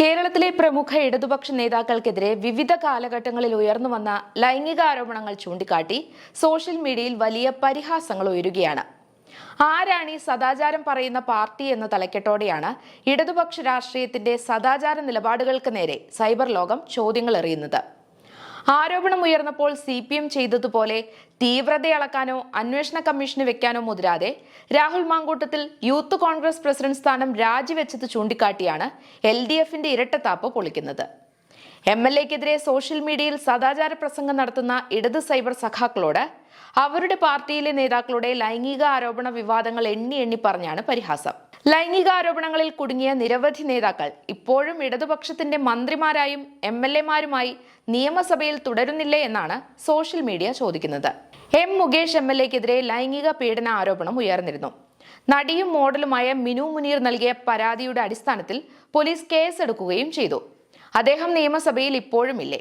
കേരളത്തിലെ പ്രമുഖ ഇടതുപക്ഷ നേതാക്കൾക്കെതിരെ വിവിധ കാലഘട്ടങ്ങളിൽ ഉയർന്നു വന്ന ലൈംഗിക ആരോപണങ്ങൾ ചൂണ്ടിക്കാട്ടി സോഷ്യൽ മീഡിയയിൽ വലിയ പരിഹാസങ്ങൾ ഉയരുകയാണ്. ആരാണ് ഈ സദാചാരം പറയുന്ന പാർട്ടി എന്ന തലക്കെട്ടോടെയാണ് ഇടതുപക്ഷ രാഷ്ട്രീയത്തിന്റെ സദാചാര നിലപാടുകൾക്ക് നേരെ സൈബർ ലോകം ചോദ്യങ്ങൾ എറിയുന്നത്. ആരോപണം ഉയർന്നപ്പോൾ സി പി എം ചെയ്തതുപോലെ തീവ്രത അളക്കാനോ അന്വേഷണ കമ്മീഷന് വെക്കാനോ മുതിരാതെ Rahul Mamkootathil Youth Congress president സ്ഥാനം രാജിവെച്ചത് ചൂണ്ടിക്കാട്ടിയാണ് എൽ ഡി എഫിന്റെ ഇരട്ടത്താപ്പ് പൊളിക്കുന്നത്. എം എൽ എക്കെതിരെ സോഷ്യൽ മീഡിയയിൽ സദാചാര പ്രസംഗം നടത്തുന്ന ഇടത് സൈബർ സഖാക്കളോട് അവരുടെ പാർട്ടിയിലെ നേതാക്കളുടെ ലൈംഗിക ആരോപണ വിവാദങ്ങൾ എണ്ണി എണ്ണി പറഞ്ഞാണ് പരിഹാസം. ലൈംഗിക ആരോപണങ്ങളിൽ കുടുങ്ങിയ നിരവധി നേതാക്കൾ ഇപ്പോഴും ഇടതുപക്ഷത്തിന്റെ മന്ത്രിമാരായും എം എൽ എമാരുമായി നിയമസഭയിൽ തുടരുന്നില്ലേ എന്നാണ് സോഷ്യൽ മീഡിയ ചോദിക്കുന്നത്. എം മുകേഷ് എം എൽ എക്കെതിരെ ലൈംഗിക പീഡന ആരോപണം ഉയർന്നിരുന്നു. നടിയും മോഡലുമായ മിനു മുനീർ നൽകിയ പരാതിയുടെ അടിസ്ഥാനത്തിൽ പോലീസ് കേസെടുക്കുകയും ചെയ്തു. അദ്ദേഹം നിയമസഭയിൽ ഇപ്പോഴുമില്ലേ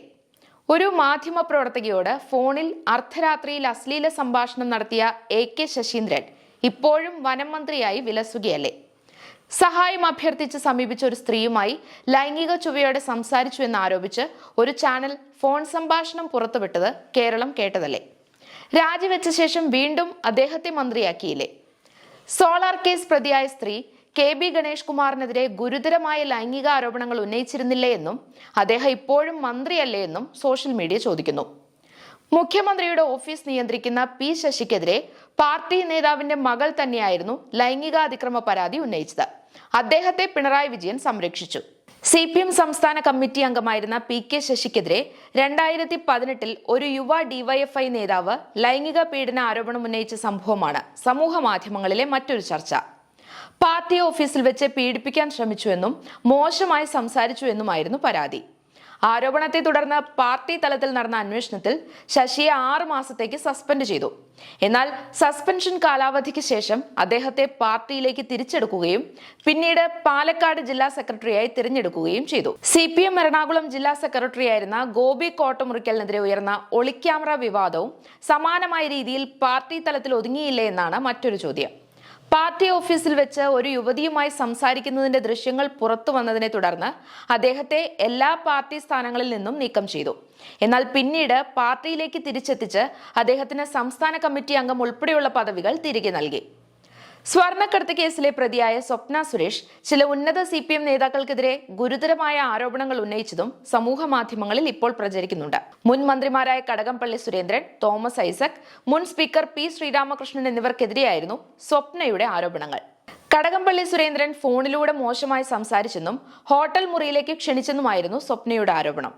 ഒരു മാധ്യമ പ്രവർത്തകയോട് ഫോണിൽ അർദ്ധരാത്രിയിൽ അശ്ലീല സംഭാഷണം നടത്തിയ എ കെ ശശീന്ദ്രൻ ഇപ്പോഴും വനം മന്ത്രിയായി വിലസുകയല്ലേ? സഹായം അഭ്യർത്ഥിച്ച് സമീപിച്ച ഒരു സ്ത്രീയുമായി ലൈംഗിക ചുവയോടെ സംസാരിച്ചു എന്ന് ആരോപിച്ച് ഒരു ചാനൽ ഫോൺ സംഭാഷണം പുറത്തുവിട്ടത് കേരളം കേട്ടതല്ലേ? രാജിവെച്ച ശേഷം വീണ്ടും അദ്ദേഹത്തെ മന്ത്രിയാക്കിയില്ലേ? സോളാർ കേസ് പ്രതിയായ സ്ത്രീ കെ ബി ഗണേഷ് കുമാറിനെതിരെ ഗുരുതരമായ ലൈംഗിക ആരോപണങ്ങൾ ഉന്നയിച്ചിരുന്നില്ലേ എന്നും അദ്ദേഹം ഇപ്പോഴും മന്ത്രിയല്ലേ എന്നും സോഷ്യൽ മീഡിയ ചോദിക്കുന്നു. മുഖ്യമന്ത്രിയുടെ ഓഫീസ് നിയന്ത്രിക്കുന്ന പി ശശിക്കെതിരെ പാർട്ടി നേതാവിന്റെ മകൾ തന്നെയായിരുന്നു ലൈംഗികാതിക്രമ പരാതി ഉന്നയിച്ചത്. അദ്ദേഹത്തെ പിണറായി വിജയൻ സംരക്ഷിച്ചു. സി പി എം സംസ്ഥാന കമ്മിറ്റി അംഗമായിരുന്ന പി കെ ശശിക്കെതിരെ രണ്ടായിരത്തി പതിനെട്ടിൽ ഒരു യുവ ഡിവൈഎഫ്ഐ നേതാവ് ലൈംഗിക പീഡന ആരോപണം ഉന്നയിച്ച സംഭവമാണ് സമൂഹ മാധ്യമങ്ങളിലെ മറ്റൊരു ചർച്ച. പാർട്ടി ഓഫീസിൽ വെച്ച് പീഡിപ്പിക്കാൻ ശ്രമിച്ചുവെന്നും മോശമായി സംസാരിച്ചു എന്നുമായിരുന്നു പരാതി. ആരോപണത്തെ തുടർന്ന് പാർട്ടി തലത്തിൽ നടന്ന അന്വേഷണത്തിൽ ശശിയെ ആറു മാസത്തേക്ക് സസ്പെൻഡ് ചെയ്തു. എന്നാൽ സസ്പെൻഷൻ കാലാവധിക്ക് ശേഷം അദ്ദേഹത്തെ പാർട്ടിയിലേക്ക് തിരിച്ചെടുക്കുകയും പിന്നീട് പാലക്കാട് ജില്ലാ സെക്രട്ടറിയായി തിരഞ്ഞെടുക്കുകയും ചെയ്തു. സി പി എം എറണാകുളം ജില്ലാ സെക്രട്ടറിയായിരുന്ന ഗോപി കോട്ടമുറിക്കലിനെതിരെ ഉയർന്ന ഒളിക്യാമറ വിവാദവും സമാനമായ രീതിയിൽ പാർട്ടി തലത്തിൽ ഒതുങ്ങിയില്ലേ എന്നാണ് മറ്റൊരു ചോദ്യം. പാർട്ടി ഓഫീസിൽ വെച്ച് ഒരു യുവതിയുമായി സംസാരിക്കുന്നതിന്റെ ദൃശ്യങ്ങൾ പുറത്തു വന്നതിനെ തുടർന്ന് അദ്ദേഹത്തെ എല്ലാ പാർട്ടി സ്ഥാനങ്ങളിൽ നിന്നും നീക്കം ചെയ്തു. എന്നാൽ പിന്നീട് പാർട്ടിയിലേക്ക് തിരിച്ചെത്തിച്ച് അദ്ദേഹത്തിന് സംസ്ഥാന കമ്മിറ്റി അംഗം ഉൾപ്പെടെയുള്ള പദവികൾ തിരികെ നൽകി. സ്വർണക്കടത്ത് കേസിലെ പ്രതിയായ സ്വപ്ന സുരേഷ് ചില ഉന്നത സി പി എം നേതാക്കൾക്കെതിരെ ഗുരുതരമായ ആരോപണങ്ങൾ ഉന്നയിച്ചതും സമൂഹ മാധ്യമങ്ങളിൽ ഇപ്പോൾ പ്രചരിക്കുന്നുണ്ട്. മുൻ മന്ത്രിമാരായ കടകംപള്ളി സുരേന്ദ്രൻ തോമസ് ഐസക് മുൻ സ്പീക്കർ പി ശ്രീരാമകൃഷ്ണൻ എന്നിവർക്കെതിരെയായിരുന്നു സ്വപ്നയുടെ ആരോപണങ്ങൾ. കടകംപള്ളി സുരേന്ദ്രൻ ഫോണിലൂടെ മോശമായി സംസാരിച്ചെന്നും ഹോട്ടൽ മുറിയിലേക്ക് ക്ഷണിച്ചെന്നുമായിരുന്നു സ്വപ്നയുടെ ആരോപണം.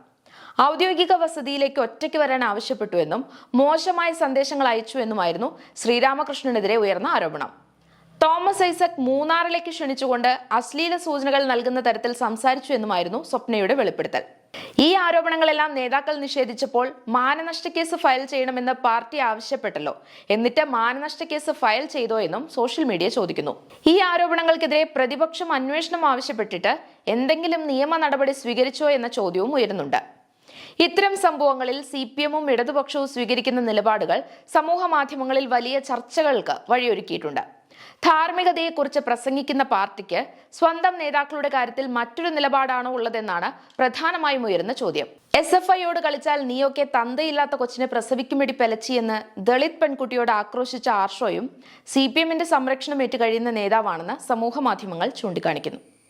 ഔദ്യോഗിക വസതിയിലേക്ക് ഒറ്റയ്ക്ക് വരാൻ ആവശ്യപ്പെട്ടുവെന്നും മോശമായ സന്ദേശങ്ങൾ അയച്ചു എന്നുമായിരുന്നു ശ്രീരാമകൃഷ്ണനെതിരെ ഉയർന്ന ആരോപണം. തോമസ് ഐസക് മൂന്നാറിലേക്ക് ക്ഷണിച്ചുകൊണ്ട് അശ്ലീല സൂചനകൾ നൽകുന്ന തരത്തിൽ സംസാരിച്ചു എന്നുമായിരുന്നു സ്വപ്നയുടെ വെളിപ്പെടുത്തൽ. ഈ ആരോപണങ്ങളെല്ലാം നേതാക്കൾ നിഷേധിച്ചപ്പോൾ മാനനഷ്ട കേസ് ഫയൽ ചെയ്യണമെന്ന് പാർട്ടി ആവശ്യപ്പെട്ടല്ലോ. എന്നിട്ട് മാനനഷ്ട കേസ് ഫയൽ ചെയ്തോ എന്നും സോഷ്യൽ മീഡിയ ചോദിക്കുന്നു. ഈ ആരോപണങ്ങൾക്കെതിരെ പ്രതിപക്ഷം അന്വേഷണം ആവശ്യപ്പെട്ടിട്ട് എന്തെങ്കിലും നിയമ നടപടി സ്വീകരിച്ചോ എന്ന ചോദ്യവും ഉയരുന്നുണ്ട്. ഇത്തരം സംഭവങ്ങളിൽ സി പി എമ്മും ഇടതുപക്ഷവും സ്വീകരിക്കുന്ന നിലപാടുകൾ സമൂഹ മാധ്യമങ്ങളിൽ വലിയ ചർച്ചകൾക്ക് വഴിയൊരുക്കിയിട്ടുണ്ട്. ധാർമ്മികതയെക്കുറിച്ച് പ്രസംഗിക്കുന്ന പാർട്ടിക്ക് സ്വന്തം നേതാക്കളുടെ കാര്യത്തിൽ മറ്റൊരു നിലപാടാണോ ഉള്ളതെന്നാണ് പ്രധാനമായും ഉയരുന്ന ചോദ്യം. എസ് എഫ് ഐയോട് കളിച്ചാൽ നീയൊക്കെ തന്തയില്ലാത്ത കൊച്ചിനെ പ്രസവിക്കുമിടി പെലച്ചിയെന്ന് ദളിത് പെൺകുട്ടിയോട് ആക്രോശിച്ച ആർഷോയും സി പി എമ്മിന്റെ സംരക്ഷണം ഏറ്റുകഴിയുന്ന നേതാവാണെന്ന് സമൂഹ മാധ്യമങ്ങൾ ചൂണ്ടിക്കാണിക്കുന്നു.